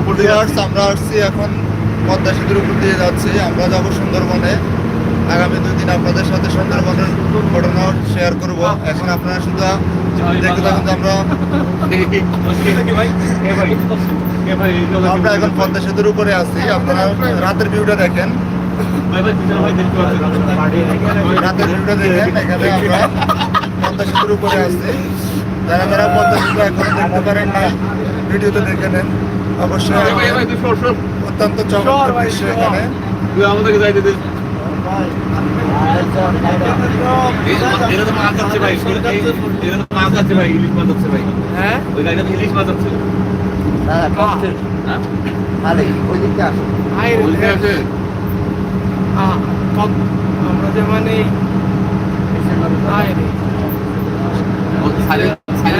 উপর দিয়ে আমরা আসছি এখন পদ্মা সেতুর উপর দিয়ে যাচ্ছি। আমরা যাব সুন্দরবনে। আগামী দুই দিন আপনাদের সাথে সুন্দরবনের ঘটনা শেয়ার করব। এখন আপনারা শুধু দেখতে থাকুন আমরা আমরা এখন পদ্মা সেতুর উপরে আছি। আপনারা রাতের ভিউটা দেখেন। রাতের ভিউটা দেখেন। এখানে আমরা পদ্মা সেতুর উপরে আছি। যারা যারা পদ্মা সেতু এখনও দেখতে পারেন না, ভিডিওতে দেখে নেন। অবশ্যই অত্যন্ত চমৎকার দৃশ্য এখানে। আমাদেরকে যাইতে দিন হ্যাঁ? হ্যাঁ? কত- আমরা যে মানে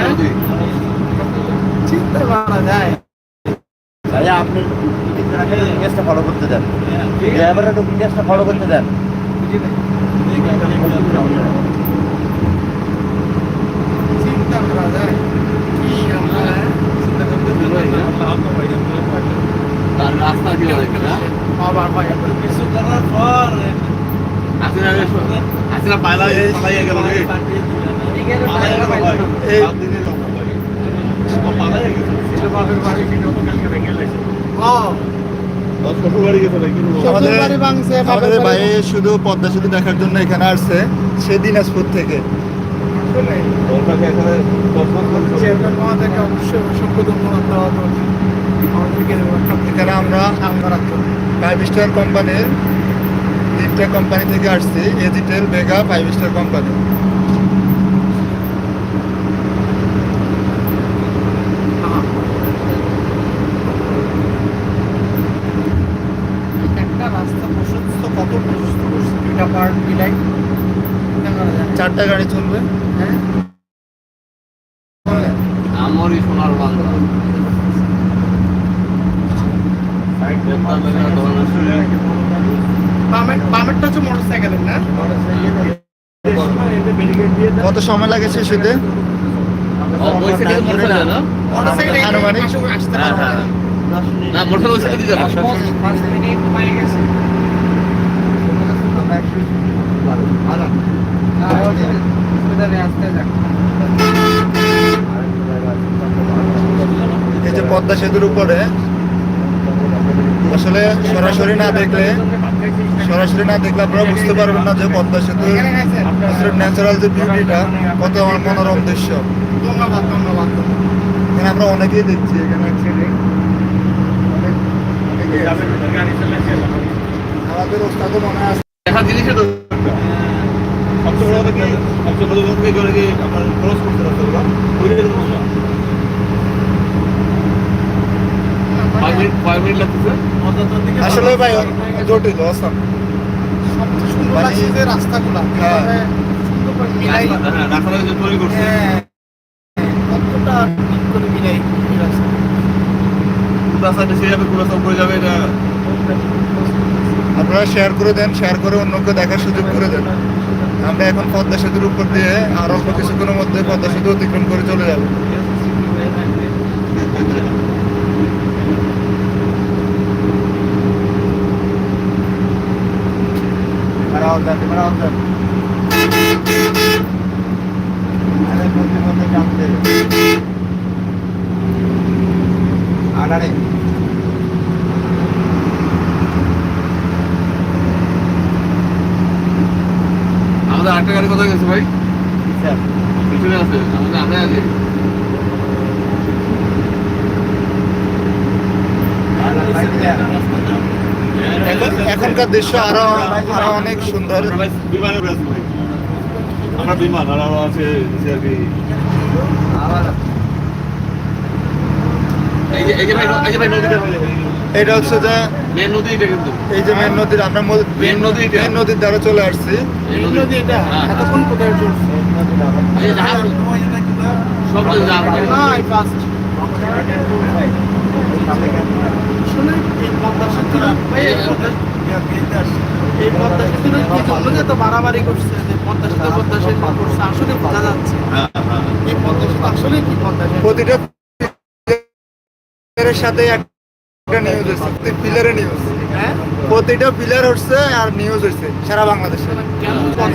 নদী চিন্তা করা যায়। ভাইয়া আপনি ইতিহাসটা ফলো করতে দেন। ড্রাইভাররা একটু ইতিহাসটা ফলো করতে দেন। রাস্তা হয় আবার কিছু করার পর গেল রে পালাই গেল ভাই এই- সাত দিনের লম্বা ভাই ও পালাই গেছে এটা বাপের বাড়ি কালকে ভেঙে গেছে ও আমাদের ভাই শুধু পদ্মা সেতু দেখার জন্য এখানে আসছে সে দিনাজপুর থেকে। এখানে আমরা ফাইভ স্টার কোম্পানির তিনটা কোম্পানি থেকে আসছি এজিটেল বেগা ফাইভ স্টার কোম্পানি একটা রাস্তা দুইটা পার্ট মিলাই চারটা গাড়ি চলবে। হ্যাঁ? আমারই সোনার বাংলা বামেরটা হচ্ছে মোটর না? কত সময় লাগে শেষ হইতে আনুমানিক? না। মোটর ওই সাইডে দিতে পারো পাঁচ মিনিট হয়ে গেছে আসতে যাক এই যে পদ্মা সেতুর উপরে আসলে সরাসরি না দেখলে সরাসরি না দেখলে আপনারা বুঝতে পারবেন না যে পদ্মা সেতুর আসলে ন্যাচারাল যে বিউটিটা কত আমার মনোরম দৃশ্য। ধন্যবাদ ধন্যবাদ এখানে আমরা অনেকেই দেখছি এখানে। আমাদের ওস্তাদও মনে আছে। দেখা জিনিসে তো সবচেয়ে বড় কথা কি সবচেয়ে বড় কথা কি করে কি আপনার ক্রস করতে রাস্তাগুলো ওইটা কিন্তু সমস্যা ফাইভ মিনিট ফাইভ মিনিট লাগতেছে আসলে ভাই জটিল অসাম সবচেয়ে সুন্দর লাগছে যে রাস্তাগুলা হ্যাঁ। কীভাবে সুন্দর করে মিলাই রাস্তাটা যে তৈরি করছে কতটা ঠিক করে মিলাই রাস্তা। পুরো রাস্তাটা সে যাবে পুরো রাস্তা উপরে যাবে এটা আপনারা শেয়ার করে দেন শেয়ার করে অন্যকে দেখার সুযোগ করে দেন। আমরা এখন পদ্মা সেতুর উপর দিয়ে আর অল্প কিছুক্ষণের মধ্যে পদ্মা সেতু অতিক্রম করে চলে যাব। আড়াড়ে আমাদের আটটা গাড়ি কোথায় গেছে ভাই? পিছনে আছে আমাদের আমরা আগে। এখন এখনকার দৃশ্য আরও আরও অনেক সুন্দর। আমরা ভাই ভাই। আমরা বিমান আরও আছে এই যে এই যে ভাই এই যে ভাই নদীটা এটা হচ্ছে যে মেন নদী এটা কিন্তু। এই যে মেন নদীর আমরা মেন নদী মেন নদীর দ্বারা চলে আসছি। নদী এটা। হ্যাঁ, হ্যাঁ। এতক্ষণ কোথায় চলছে? সব এই পদ্মা কি জন্য এত বাড়াবাড়ি করছে যে পদ্মা সেতু পদ্মা সেতু করছে? আসলে বোঝা যাচ্ছে। হ্যাঁ হ্যাঁ এই পদ্মা সেতু আসলে কি পদ্মা সেতু? প্রতিটা সাথে এক নিউজ হচ্ছে পিলারে নিউজ হ্যাঁ প্রতিটা পিলার হচ্ছে আর নিউজ হচ্ছে সারা বাংলাদেশে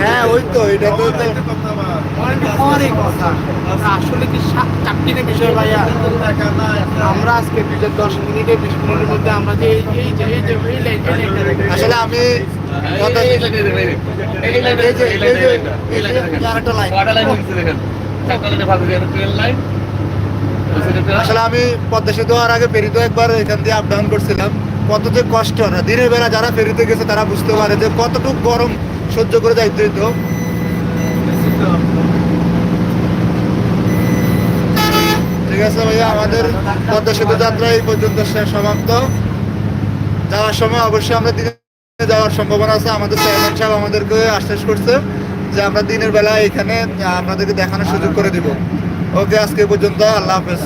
হ্যাঁ ওই তো এটা তো অনেক কথা আসলে কি চারটিনে বিষয় ভাইয়া আমরা আজকে দুটো দশ মিনিটে বিশ মিনিটের মধ্যে আমরা যে এই- এই যে এই যে লাইন আসলে আমি এই যে এই যে এই যে এই যে আরেকটা লাইন আসলে আমি পদ্মা সেতু হওয়ার আগে ফেরিতে একবার এখান দিয়ে আপ ডাউন করছিলাম। কত যে কষ্ট না, দিনের বেলা যারা ফেরিতে গেছে তারা বুঝতে পারে যে কতটুকু গরম সহ্য করে যাইতে হইতো। ঠিক আছে ভাইয়া, আমাদের পদ্মা সেতু যাত্রা এই পর্যন্ত সমাপ্ত। যাওয়ার সময় অবশ্যই আমরা দিনে যাওয়ার সম্ভাবনা আছে। আমাদের চেয়ারম্যান সাহেব আমাদেরকে আশ্বাস করছে যে আমরা দিনের বেলা এখানে আপনাদেরকে দেখানোর সুযোগ করে দিব। ওকে আজকে পর্যন্ত আল্লাহ হাফেজ।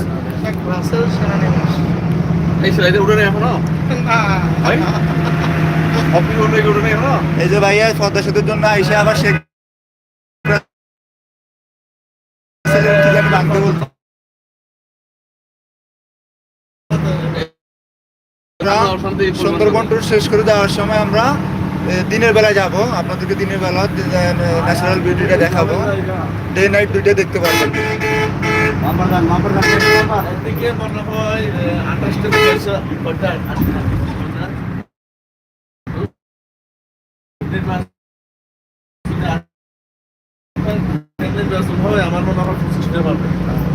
এই সেলাইতে উঠে নেই এখনও? এই যে ভাইয়া পদ্মা সেতুর জন্য আইসে আবার ঠিকানা ভাঙতে বলতো সুন্দরবন ট্যুর শেষ করে যাওয়ার সময় আমরা দিনের বেলা যাব। আপনাদেরকে দিনের বেলা ন্যাচারাল বিউটিটা দেখাবো। ডে নাইট দুইটা দেখতে পারবেন। মনে হয় আমার মনে হয়